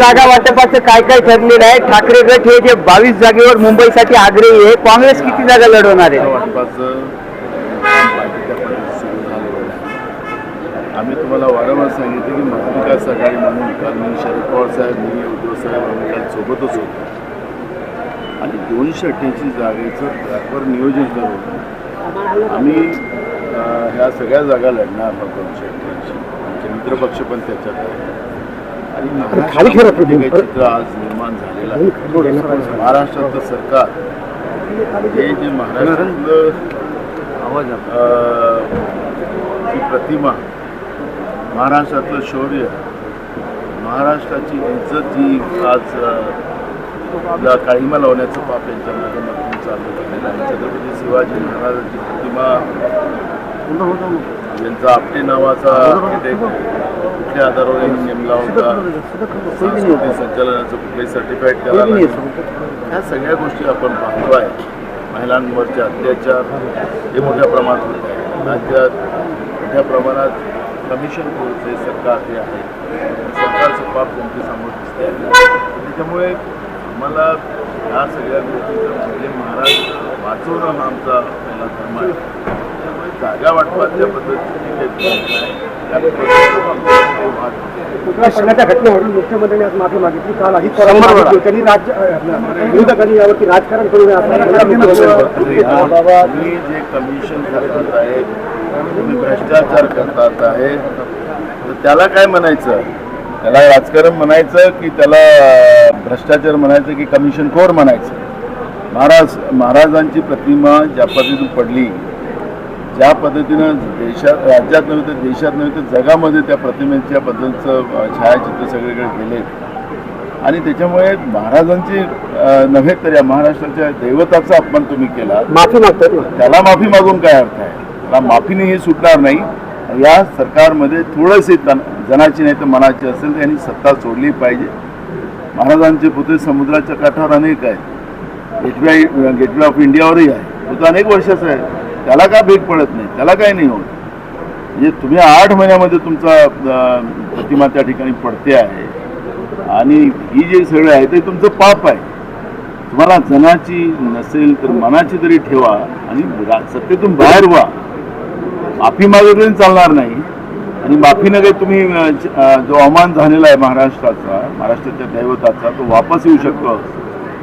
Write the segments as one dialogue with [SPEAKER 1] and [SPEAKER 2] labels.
[SPEAKER 1] जागा वाटपाचं काय काय ठरलेलं आहे? ठाकरे गट हे जे बावीस जागेवर मुंबईसाठी आग्रही आहे. काँग्रेस किती जागा लढवणार आहे?
[SPEAKER 2] आम्ही तुम्हाला वारंवार सांगितलं की महाविकास आघाडी म्हणून काल मी शरद पवार साहेब मी उद्धव साहेब आम्ही काल सोबतच होतो. आणि दोनशे अठ्ठ्याऐंशी जागेचं प्रॉपर नियोजन करून आम्ही ह्या सगळ्या जागा लढणार आहोत दोनशे अठ्ठ्याऐंशी. आमचे मित्रपक्ष पण त्याच्यात आहे आणि चित्र आज निर्माण झालेलं आहे. महाराष्ट्रातलं सरकार. हे जे महाराष्ट्रातलं ची प्रतिमा महाराष्ट्रातलं शौर्य महाराष्ट्राची इज्जत जी आज काळीमा लावण्याचं पाप यांच्या माध्यमातून चालू झालेलं आहे. छत्रपती शिवाजी महाराजांची प्रतिमा यांचा आपटे नावाचा कुठल्या आधारावर यांनी नेमला होता संचालनाचं कुठलंही सर्टिफाईड त्याला नाही. ह्या सगळ्या गोष्टी आपण पाहतो आहे. महिलांवरचे अत्याचार हे मोठ्या प्रमाणात होत आहे राज्यात मोठ्या प्रमाणात कमिशन कोर्स सरकार जे आहे. सरकारचं पाप जनतेसमोर दिसते त्याच्यामुळे आम्हाला ह्या सगळ्या गोष्टीचं म्हणजे महाराष्ट्र वाचवणं हा आमचा पहिला धर्म आहे. जागा वाटपाच्या पद्धतीनं
[SPEAKER 3] घटनेवरून मुख्यमंत्र्यांनी आज माफी मागितली. काल अजित पवार. त्यांनी राज्य विरोधकांनी यावरती राजकारण करू नये
[SPEAKER 2] तुम्ही जे कमिशन करतात आहे तुम्ही भ्रष्टाचार करतात आहे. तर त्याला काय म्हणायचं? त्याला राजकारण म्हणायचं की त्याला भ्रष्टाचार म्हणायचं की कमिशन खोर म्हणायचं? महाराज महाराजांची प्रतिमा ज्या पद्धतीने पडली ज्या पद्धतीनं देशात राज्यात नव्हे तर देशात नव्हे तर जगामध्ये त्या प्रतिमेच्या बद्दलचं छायाचित्र सगळीकडे गेलेत आणि त्याच्यामुळे महाराजांची नव्हे तर या महाराष्ट्राच्या दैवताचा अपमान तुम्ही केला.
[SPEAKER 3] माफी मागतात ना?
[SPEAKER 2] त्याला माफी मागून काय अर्थ आहे? त्याला माफीने हे सुटणार नाही. या सरकारमध्ये थोडेसे जनाची नाही तर मनाची असेल तर यांनी सत्ता सोडली पाहिजे. महाराजांचे पुतळे समुद्राच्या काठावर अनेक आहेत. गेटवे गेटवे ऑफ इंडियावरही आहे. तो तर अनेक वर्षाचा आहे. त्याला काय भेट पडत नाही? त्याला काय नाही होत? म्हणजे तुम्ही आठ महिन्यामध्ये तुमचा प्रतिमा त्या ठिकाणी पडते आहे. आणि ही जे सगळं आहे ते तुमचं पाप आहे. तुम्हाला जनाची नसेल तर मनाची तरी ठेवा आणि सत्तेतून बाहेर व्हा. माफी मागितली चालणार नाही. आणि माफीनं काही तुम्ही जो अवमान झालेला आहे महाराष्ट्राचा महाराष्ट्राच्या दैवताचा तो वापस येऊ शकतो.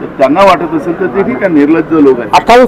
[SPEAKER 2] तर त्यांना वाटत असेल तर ते ठीक आहे निर्लज्ज लोक आहेत.
[SPEAKER 3] आता